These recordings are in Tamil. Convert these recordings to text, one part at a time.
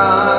나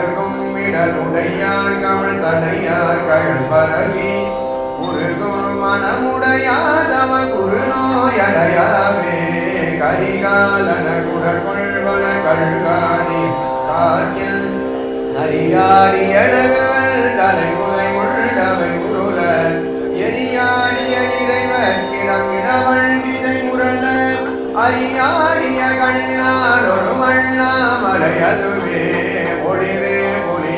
உருகும் விடலுடையார் கமல் சடையார் கழல் பரவி. உருகும் மனமுடையாதவ குருநோயடையாவே கரிகாலன குடற்கொள்வன கழுகாணி காற்றில் அரியாடி நரியாடிய தலைமுறை உள்ளவை உருள. எரியாடிய இறைவர் கிடமிடவள் விதை முரண. அரியாடிய கண்ணால் ஒரு மண்ணாமலை அதுவே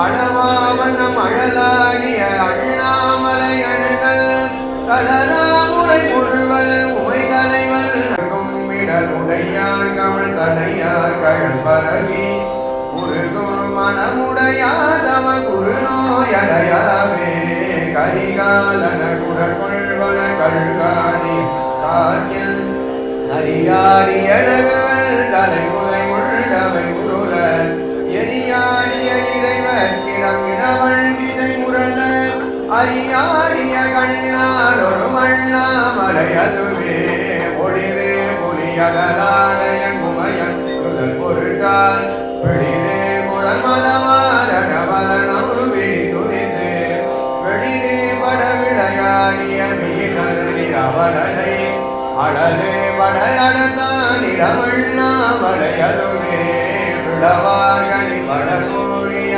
அழவாவண்ணம் அழலாகிய அண்ணாமலை அண்ணல் கடலாமுறை முழுவல் உமை தலைவல் கும்மிடல் உடையார் கமல் சடையார் கழல் பரவி உருகும் மனமுடையார் தம கரிகாலன குடற்கொள்வன கழுகாணி காற்றில் அரியாடி நரியாடிய தலைமுறை இறைவர் கிடமிடவள் விதை முரள அரியாடிய கண்ணால் ஒரு மண்ணாமலை அதுவே. ஒளிரே புலியகலாடைய குமையன் முதல் பொருட்டால் வெளிரே குழல் மதமாரண பலனம் விழி துரிந்து. வெளிரே பட விளையாடிய மீனி அவரனை அழலே படையடத்தான் இடமண்ணாமலை அதுவே. விழவார்கனி படகூறிய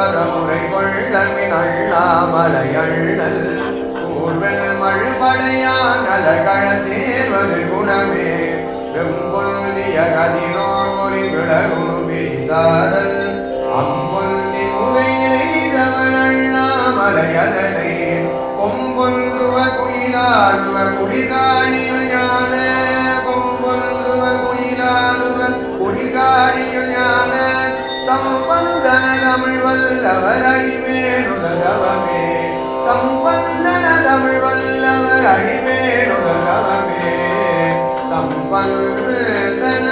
பரமுறை கொள்ளமின் அண்ணாமலையண்ணல் ஊர்வல் மழுபடையான் அலகழ சேர்வது குணமே. வெம்பொல்திய கதிரோன் மொழி விளகும் விசாரல் அம்பொல்தி முகையிலேதவன் அண்ணாமலையலனை கொம்பொந்துவ குயிலாடுவ குடிதானியில் ஞான. தமிழ் வல்லவர் அடிமேலுலகமே சம்பந்தன தமிழ் வல்லவர் அடிமேலுலகமே சம்பந்தன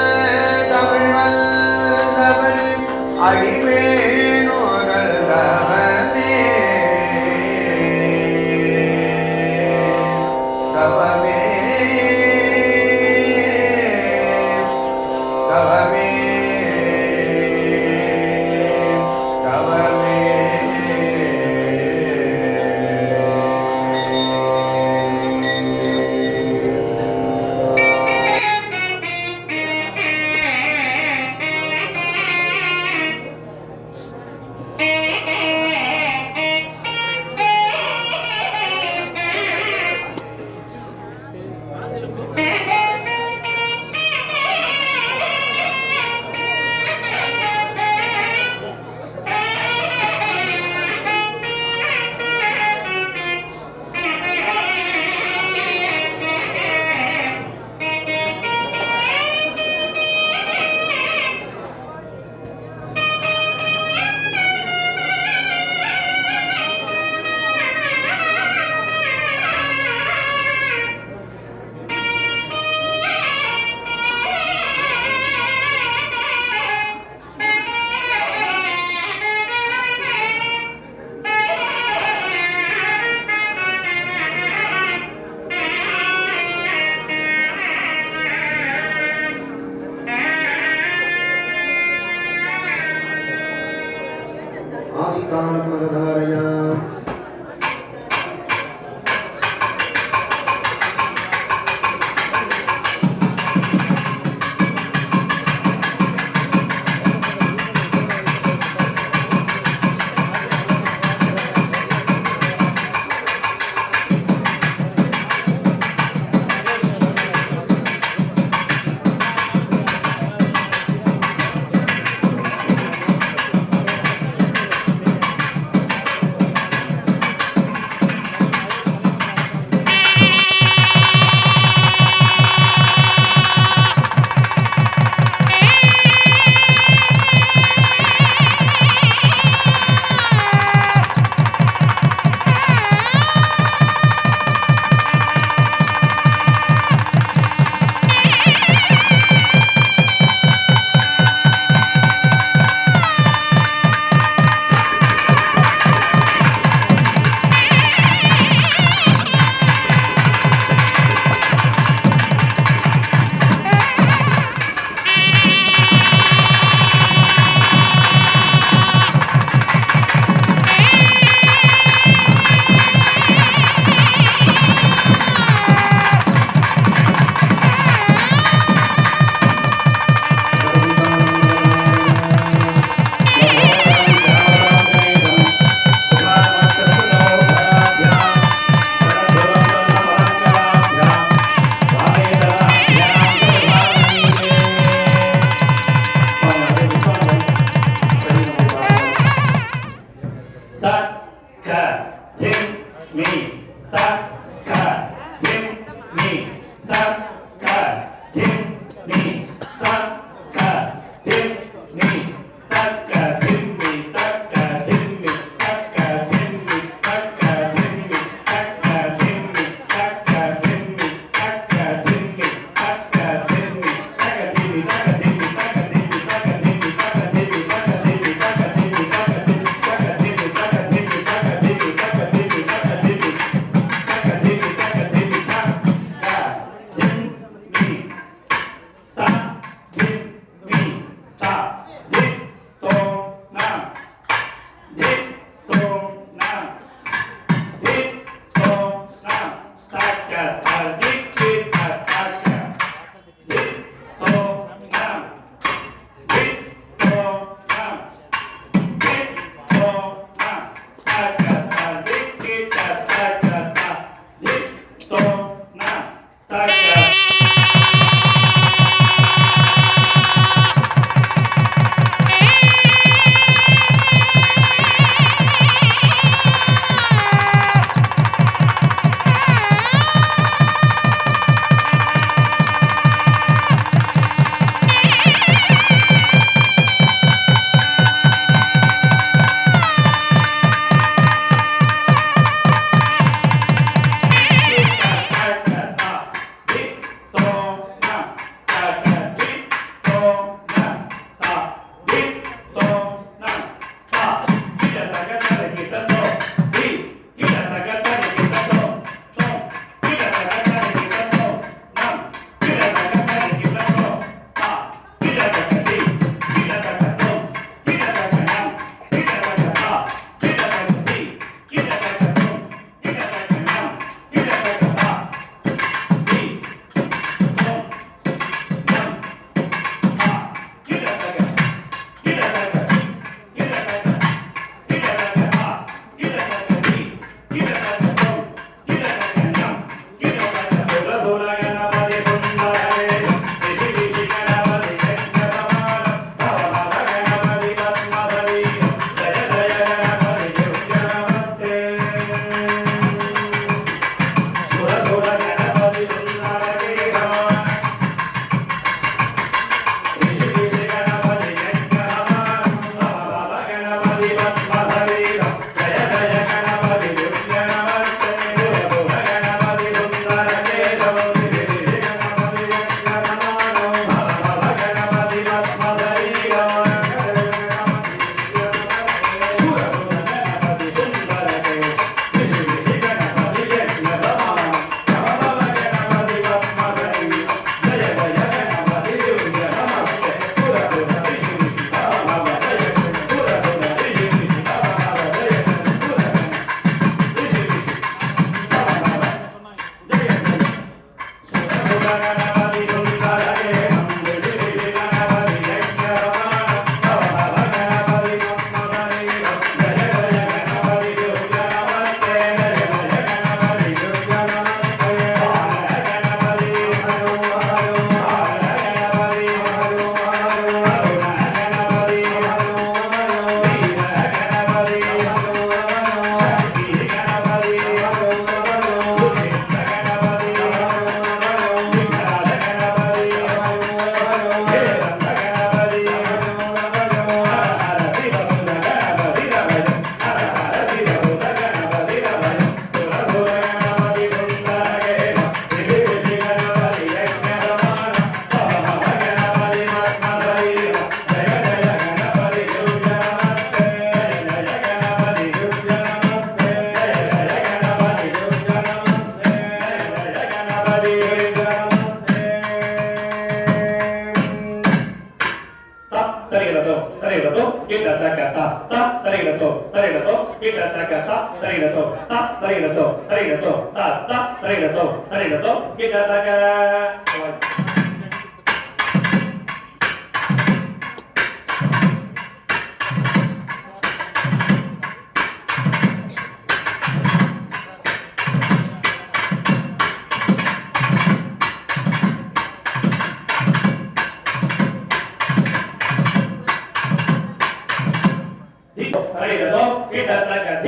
arregla todo, arregla todo, ta, ta, arregla todo, arregla todo, que ta, ta, ta.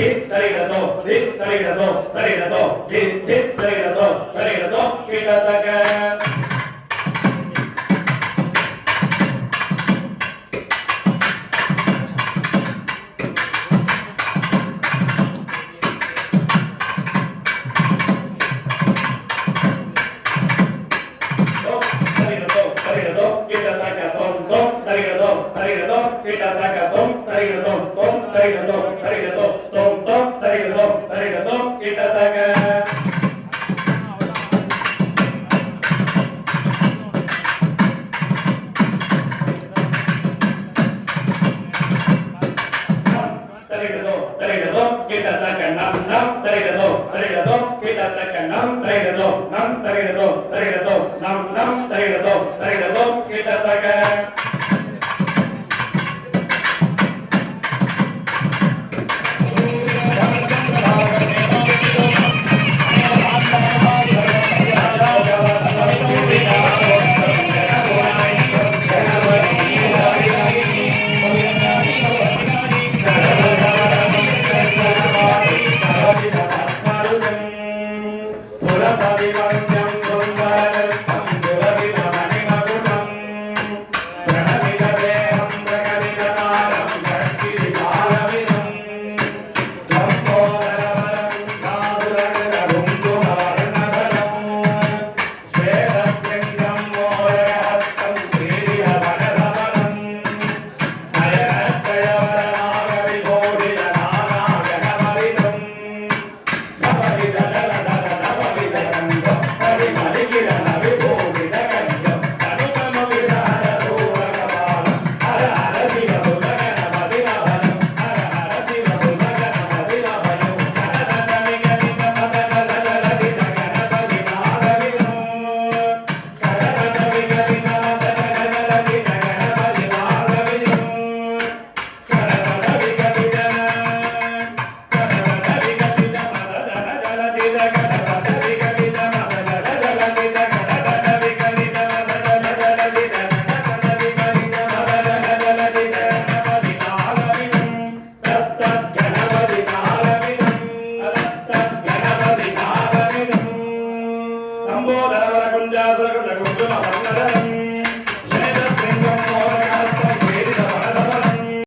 え誰だとえ誰だと誰だとええ誰だと誰だとけたたか பாடி வரும்